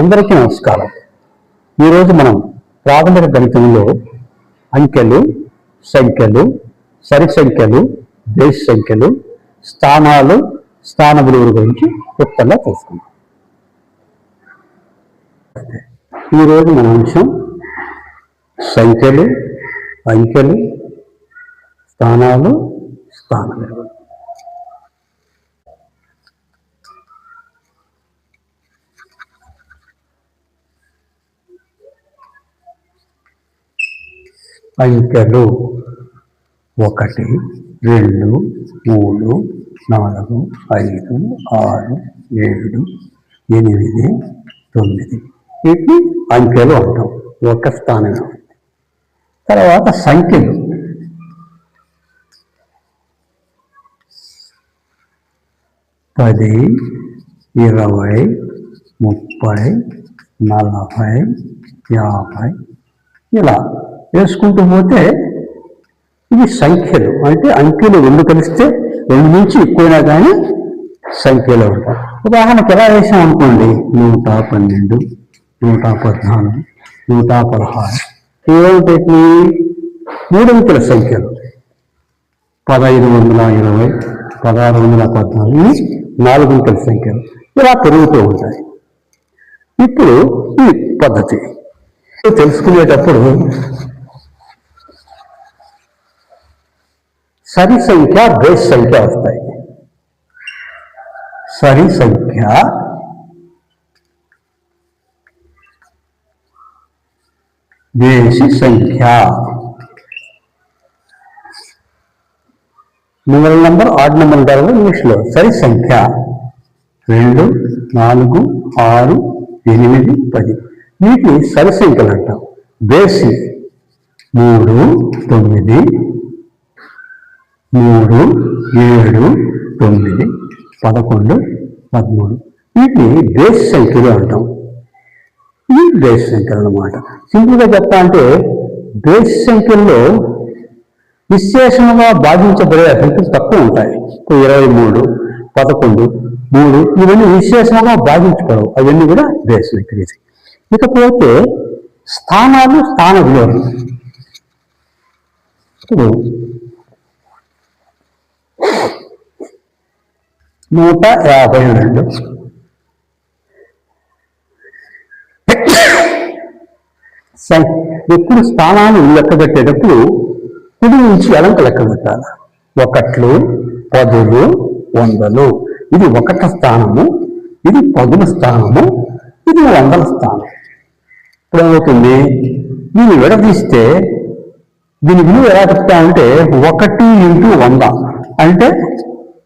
అందరికీ నమస్కారం. ఈరోజు మనం ప్రాథమిక గణితంలో అంకెలు సంఖ్యలు సరి సంఖ్యలు బేస్ సంఖ్యలు స్థానాలు స్థాన విలువల గురించి క్లుప్తంగా తెలుసుకుందాం. ఈరోజు మన అంశం సంఖ్యలు అంకెలు స్థానాలు స్థాన విలువలు. అంకెలు ఒకటి రెండు మూడు నాలుగు ఐదు ఆరు ఏడు ఎనిమిది తొమ్మిది. వీటిని అంకెలు అంటాం ఒక స్థానంలో తర్వాత సంఖ్యలు. పది ఇరవై ముప్పై నలభై యాభై. ఇలా. వేసుకుంటూ పోతే ఇవి సంఖ్యలు. అంటే అంకెలు రెండు కలిస్తే రెండు నుంచి ఎక్కువైనా కానీ సంఖ్యలో ఉంటాయి. ఉదాహరణకు ఎలా వేసాం అనుకోండి నూట పన్నెండు నూట పద్నాలుగు నూట పదహారు. ఏమిటి మూడు అంకెల సంఖ్యలు. పదహైదు వందల ఇరవై పదహారు వందల పద్నాలుగు ఇవి నాలుగు అంకెల సంఖ్యలు. ఇలా పెరుగుతూ ఉంటాయి. ఇప్పుడు ఈ పద్ధతి. తెలుసుకునేటప్పుడు సరి సంఖ్య బేస్ సంఖ్య వస్తాయి. సరి సంఖ్య బేసి సంఖ్య. మూడవ నంబర్ ఆడ్ నెంబర్ అంటారు ఇంగ్లీష్లో. సరి సంఖ్య రెండు నాలుగు ఆరు ఎనిమిది పది. వీటిని సరి సంఖ్యలు అంటాం. బేసి మూడు తొమ్మిది మూడు ఏడు తొమ్మిది పదకొండు పదమూడు. వీటిని బేస్ సంఖ్యలు అంటాం. ఈ బేస్ సంఖ్యలు అన్నమాట. సింపుల్గా చెప్పాలంటే బేస్ సంఖ్యల్లో విశేషంగా భావించబడే సంఖ్యలు తక్కువ ఉంటాయి. ఇప్పుడు ఇరవై మూడు పదకొండు మూడు ఇవన్నీ విశేషంగా భావించబడవు అవన్నీ కూడా బేస్ సంఖ్యలు. ఇకపోతే స్థానాలు స్థాన విలువలు. ఇప్పుడు నూట యాభై రెండు. ఎప్పుడు స్థానాలు లెక్క పెట్టేటప్పుడు కుడి నుంచి ఎడంక లెక్క పెట్టాలి. ఒకట్లు పదులు వందలు. ఇది ఒకట స్థానము ఇది పదుల స్థానము ఇది వందల స్థానం. ఇప్పుడు ఏమవుతుంది? దీన్ని విడదీస్తే దీని విలువ ఎలా చెప్తామంటే ఒకటి ఇంటూ వంద. అంటే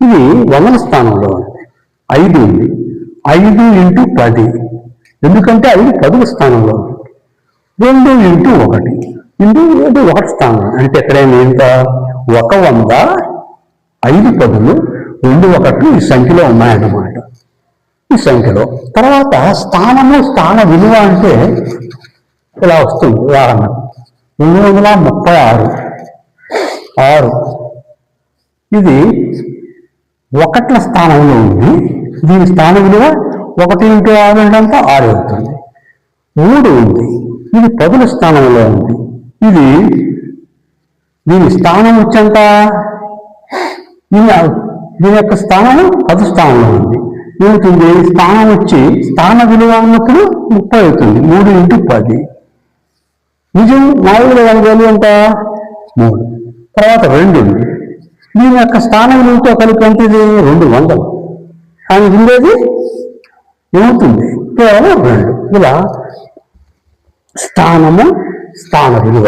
ఇది వందల స్థానంలో ఉంది. ఐదు ఉంది. ఐదు ఇంటూ పది. ఎందుకంటే ఐదు పదుల స్థానంలో ఉంది. రెండు ఇంటూ ఒకటి. ఇంటూ అంటే ఒకటి స్థానం. అంటే ఎక్కడైనా ఎంత? ఒక వంద ఐదు పదులు రెండు ఒకటి ఈ సంఖ్యలో ఉన్నాయన్నమాట. ఈ సంఖ్యలో. తర్వాత స్థానము స్థాన విలువ అంటే ఇలా వస్తుంది. ఉదాహరణ. రెండు వందల ముప్పై ఆరు. ఆరు. ఇది ఒకట్ల స్థానంలో ఉంది దీని స్థాన విలువ ఒకటి ఇంటూ ఆరు అంటే ఆరు అవుతుంది. మూడు ఉంది ఇది పదుల స్థానంలో ఉంది. ఇది దీని స్థానం వచ్చేంత? దీని దీని యొక్క స్థానం పది స్థానంలో ఉంది. ఏమవుతుంది? స్థానం వచ్చి స్థాన విలువ ఉన్నప్పుడు ముప్పై అవుతుంది. మూడు ఇంటూ పది. నిజం నాలుగు వేలు ఎంత? మూడు. తర్వాత రెండు ఉంది. దీని యొక్క స్థాన కలిపి ఎంత రెండు వందలు. కానీ ఉండేది ఏమవుతుంది? కేవలం రెండు. ఇలా స్థానము స్థాన విలువ.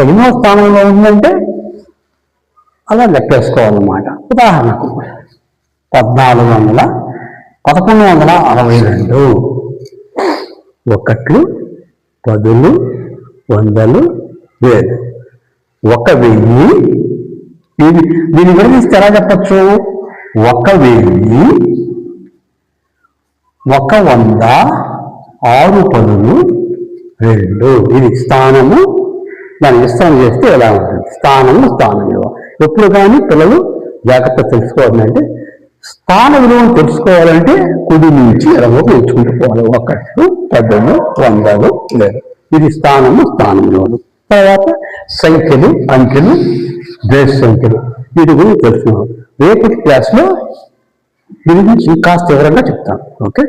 ఎన్నో స్థానంలో ఉందంటే అలా లెక్కేసుకోవాలన్నమాట. ఉదాహరణకు పద్నాలుగు వందల పదకొండు వందల అరవై రెండు. ఒకట్లు పదులు వందలు వేలు ఒక వెయ్యి దీని దీని గురించి ఎలా చెప్పచ్చు? ఒక వెయ్యి ఒక వంద ఆరు పదులు రెండు. ఇది స్థానము దాని విస్తరణ చేస్తే ఎలా ఉంటుంది? స్థానము స్థానం విలువ. ఎప్పుడు కానీ పిల్లలు జాగ్రత్త తెలుసుకోవాలంటే స్థాన విలువను తెలుసుకోవాలంటే కుడి నుంచి ఎడమకు ఎంచుకుంటూ పోవాలి. ఒకటి పదులు వందలు లేదు. ఇది స్థానము స్థానం విలువలు. తర్వాత సంఖ్యలు అంకెలు బేస్ సంఖ్యలు వీటి గురించి తెలుసుకున్నాం రేపటి క్లాస్లో దీని గురించి కాస్త వివరంగా చెప్తాను. ఓకే?